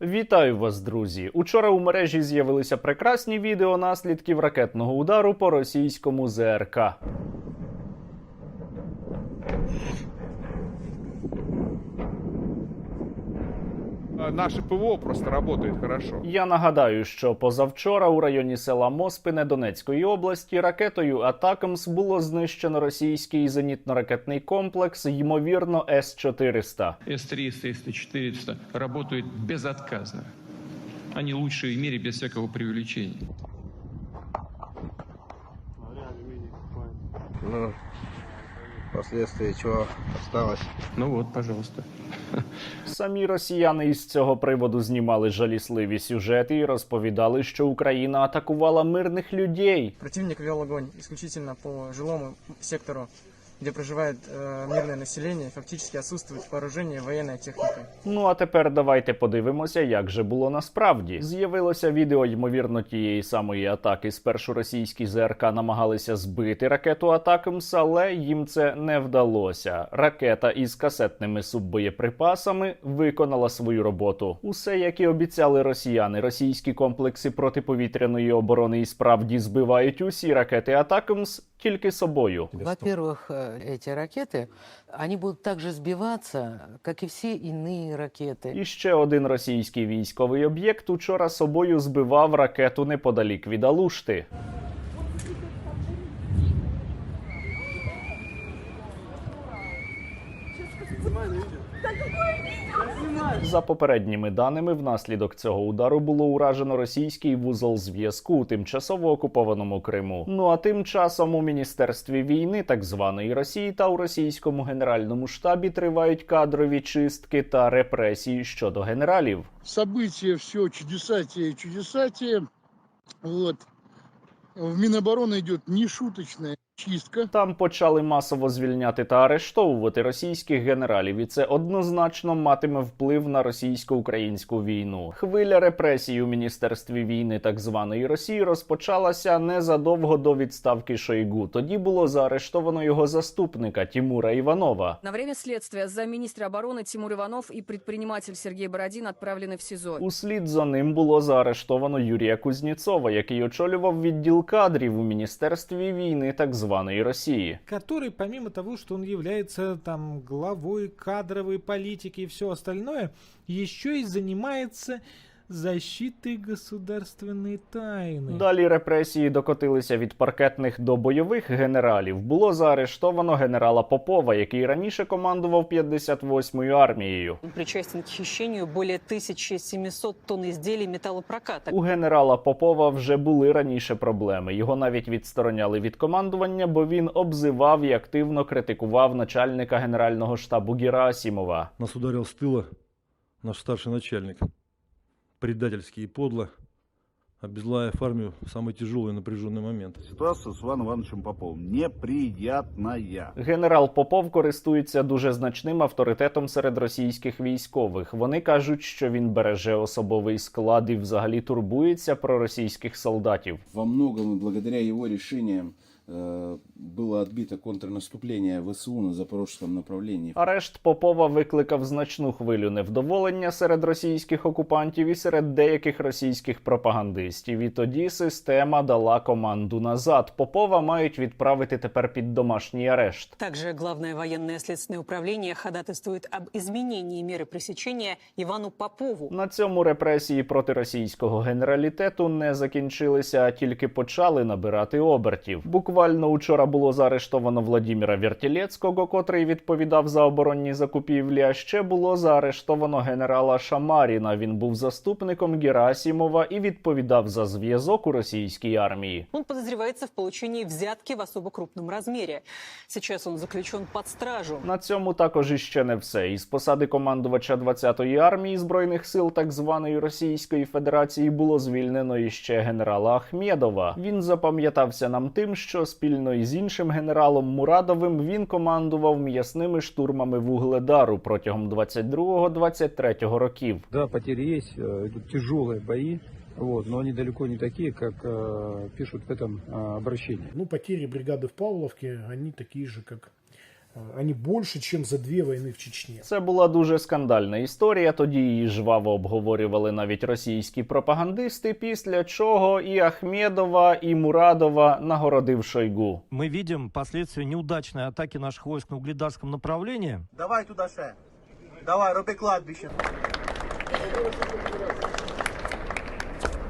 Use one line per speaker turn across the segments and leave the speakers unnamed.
Вітаю вас, друзі! Учора у мережі з'явилися прекрасні відео наслідків ракетного удару по російському ЗРК.
Наше ПВО просто работает хорошо.
Я нагадаю, що позавчора у районі села Моспине Донецької області ракетою Атакамс було знищено російський зенітно-ракетний комплекс, ймовірно, С-400.
С-300, С-400 работают безотказно. Они лучшие в мире без всякого преувеличения.
Последствия чего осталось.
Ну вот, пожалуйста.
Самі росіяни із цього приводу знімали жалісливі сюжети і розповідали, що Україна атакувала мирних людей.
Противник вел огонь исключительно по жилому сектору, где проживает э, мирное население, фактически отсутствует вооружение и военная техника.
Ну а тепер давайте подивимося, як же було насправді. З'явилося відео, ймовірно, тієї самої атаки. Спершу російські ЗРК намагалися збити ракету Атакамс, але їм це не вдалося. Ракета із касетними суббоєприпасами виконала свою роботу. Усе, як і обіцяли росіяни, російські комплекси протиповітряної оборони і справді збивають усі ракети Атакамс тільки собою.
Во-первых, э, эти ракеты, они будут также сбиваться, как и все иные ракеты.
І ще один російський військовий об'єкт учора собою збивав ракету неподалік від Алушти. За попередніми даними, внаслідок цього удару було уражено російський вузол зв'язку у тимчасово окупованому Криму. Ну а тим часом у міністерстві війни так званої Росії та у російському генеральному штабі тривають кадрові чистки та репресії щодо генералів.
события все чудесатие и чудесатие. Вот. В Минобороны идет нешуточная чистка.
Там почали масово звільняти та арештовувати російських генералів, і це однозначно матиме вплив на російсько-українську війну. Хвиля репресій у міністерстві війни так званої Росії розпочалася незадовго до відставки Шойгу. Тоді було заарештовано його заступника Тімура Іванова.
На время следствия замминистра обороны Тимур Иванов и предприниматель Сергей Бородин отправлены в СИЗО.
Услід за ним було заарештовано Юрія Кузнєцова, який очолював відділ кадрів у міністерстві війни так званої Росії.
который, помимо того, что он является там главой кадровой политики и все остальное, еще и занимается защитой государственной тайны.
Далі репресії докотилися від паркетних до бойових генералів. Було заарештовано генерала Попова, який раніше командував 58-ю армією.
Причастен к хищению более 1700 тонн изделий металлопроката.
У генерала Попова вже були раніше проблеми. Його навіть відстороняли від командування, бо він обзивав і активно критикував начальника генерального штабу Герасімова.
Нас ударил с тыла наш старший начальник Предательски и подло, обезглавив армию в самый тяжелый и напряженный момент.
Ситуация с Иваном Ивановичем Поповым неприятная.
Генерал Попов користується дуже значним авторитетом серед російських військових. Вони кажуть, що він береже особовий склад і взагалі турбується про російських солдатів.
Во многом и благодаря его решениям э, было отбито контрнаступление ВСУ на запорожском направлении.
Арешт Попова викликав значну хвилю невдоволення серед російських окупантів і серед деяких російських пропагандистів. І тоді система дала команду назад. Попова мають відправити тепер під домашній арешт.
Также Главное военное следственное управление ходатайствует об изменении меры пресечения Ивану Попову.
На цьому репресії проти російського генералітету не закінчилися, а тільки почали набирати обертів. Буквально учора було заарештовано Владіміра Вертілецького, котрий відповідав за оборонні закупівлі. А ще було заарештовано генерала Шамаріна. Він був заступником Герасімова і відповідав за зв'язок у російській армії.
Он подозревается в получении взятки в особо крупном размере. Сейчас он заключен под стражу.
На цьому також іще не все. Із посади командувача 20-ї армії збройних сил так званої Російської Федерації було звільнено іще генерала Ахмєдова. Він запам'ятався нам тим, що спільно із іншим генералом Мурадовим він командував м'ясними штурмами вугледару протягом 22-23 років.
Да, потери есть, э, идут тяжелые бои, вот, но они далеко не такие, как э, пишут в этом э, обращении.
Ну, потери бригады в Павловке, они такие же, как
Э, Они больше, чем за две войны в Чечне.
Це була дуже скандальна історія. Тоді її жваво обговорювали навіть російські пропагандисти. Після чого і Ахмедова, і Мурадова нагородив Шойгу.
Мы видим последствия неудачной атаки наших войск на Угледарском направлении.
Давай туди ще. Давай, роби кладбище.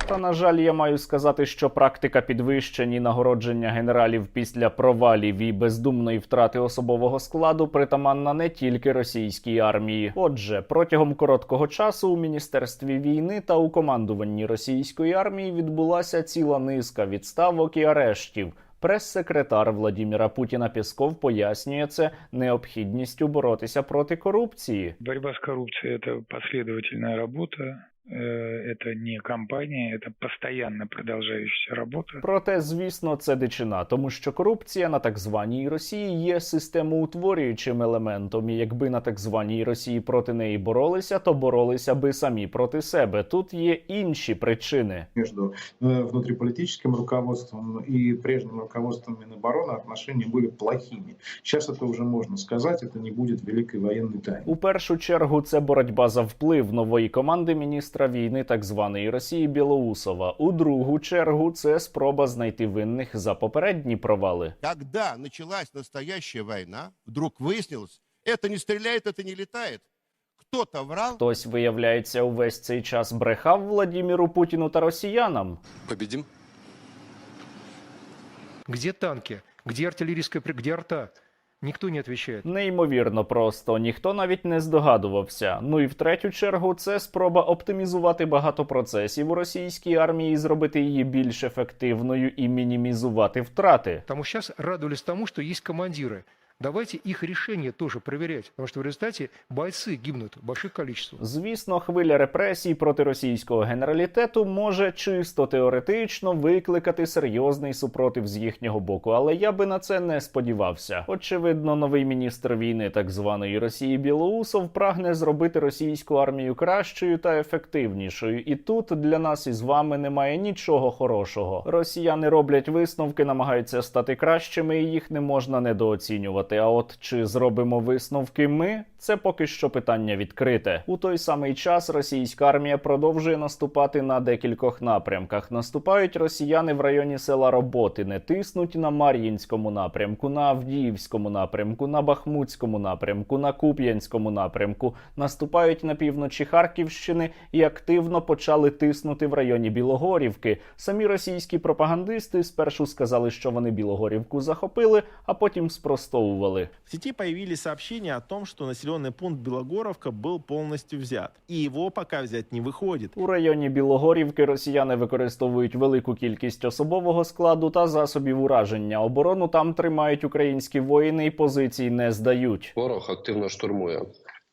Та на жаль, я маю сказати, що практика підвищень і нагородження генералів після провалів і бездумної втрати особового складу притаманна не тільки російській армії. Отже, протягом короткого часу у міністерстві війни та у командуванні російської армії відбулася ціла низка відставок і арештів. Прес-секретар Владіміра Путіна Пєсков пояснює це необхідністю боротися проти корупції.
Борьба с коррупцией – это последовательная работа, э, это не кампания, это постоянно продолжающаяся работа.
Проте, звісно, це дичина, тому що корупція на так званій Росії є системоутворюючим елементом. І якби на так званій Росії проти неї боролися, то боролися би самі проти себе. Тут є інші причини.
между э, внутриполитическим руководством и прежним руководством Минобороны отношения были плохими. Сейчас это уже можно сказать, это не будет великой военной тайной.
У першу чергу це боротьба за вплив нової команди міністра війни так званої Росії Білоусова. У другу чергу це спроба знайти винних за попередні провали.
Когда началась настоящая война, вдруг выяснилось, это не стреляет, это не летает. Кто-то врал.
Хтось, виявляється, увесь цей час брехав Владіміру Путіну та росіянам.
Победим.
Где танки? Где артиллерийская... при- Где арта? Никто не відповідає.
Неймовірно просто ніхто навіть не здогадувався. Ну і в третю чергу це спроба оптимізувати багато процесів у російській армії, зробити її більш ефективною і мінімізувати втрати.
Тому зараз радувались тому, що є командиры. Давайте их решения тоже проверять, потому что в результате бойцы гибнут в больших количествах.
Звісно, хвиля репресій проти російського генералітету може чисто теоретично викликати серйозний супротив з їхнього боку, але я би на це не сподівався. Очевидно, новий міністр війни так званої Росії Білоусов прагне зробити російську армію кращою та ефективнішою. І тут для нас із вами немає нічого хорошого. Росіяни роблять висновки, намагаються стати кращими, і їх не можна недооцінювати. А от чи зробимо висновки ми? Це поки що питання відкрите. У той самий час російська армія продовжує наступати на декількох напрямках. Наступають росіяни в районі села Роботи, не тиснуть на Мар'їнському напрямку, на Авдіївському напрямку, на Бахмутському напрямку, на Куп'янському напрямку. Наступають на півночі Харківщини і активно почали тиснути в районі Білогорівки. Самі російські пропагандисти спершу сказали, що вони Білогорівку захопили, а потім спростовували
В сети появились сообщения о том, что населенный пункт Белогоровка был полностью взят. И его пока взять не выходит.
У районі Білогорівки росіяни використовують велику кількість особового складу та засобів ураження. Оборону там тримають українські воїни і позицій не здають.
Ворог активно штурмує,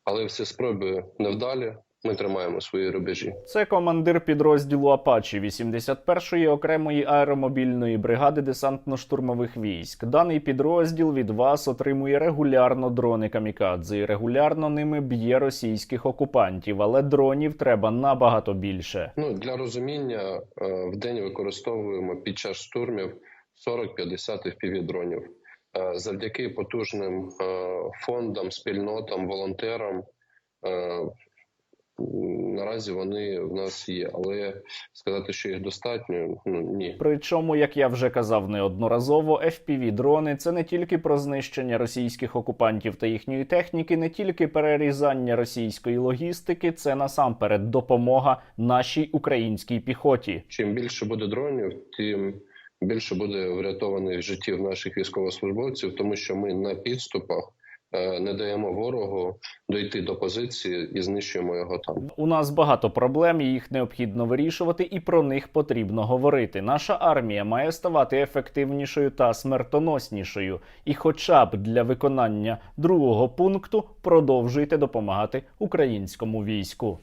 але всі спроби невдалі. Ми тримаємо свої рубежі.
Це командир підрозділу Апачі 81-ї окремої аеромобільної бригади десантно-штурмових військ. Даний підрозділ від вас отримує регулярно дрони камікадзе і регулярно ними б'є російських окупантів, але дронів треба набагато більше.
Ну для розуміння е, в день використовуємо під час штурмів 40-50 FPV-дронів. Е, Завдяки потужним е, фондам, спільнотам, волонтерам. Е, Наразі вони в нас є, але сказати, що їх достатньо, ну ні.
Причому, як я вже казав неодноразово, fpv дрони це не тільки про знищення російських окупантів та їхньої техніки, не тільки перерізання російської логістики, це насамперед допомога нашій українській піхоті.
Чим більше буде дронів, тим більше буде врятованих життів наших військовослужбовців, тому що ми на підступах не даємо ворогу дойти до позиції і знищуємо його там.
У нас багато проблем, їх необхідно вирішувати, і про них потрібно говорити. Наша армія має ставати ефективнішою та смертоноснішою. І, хоча б для виконання другого пункту, продовжуйте допомагати українському війську.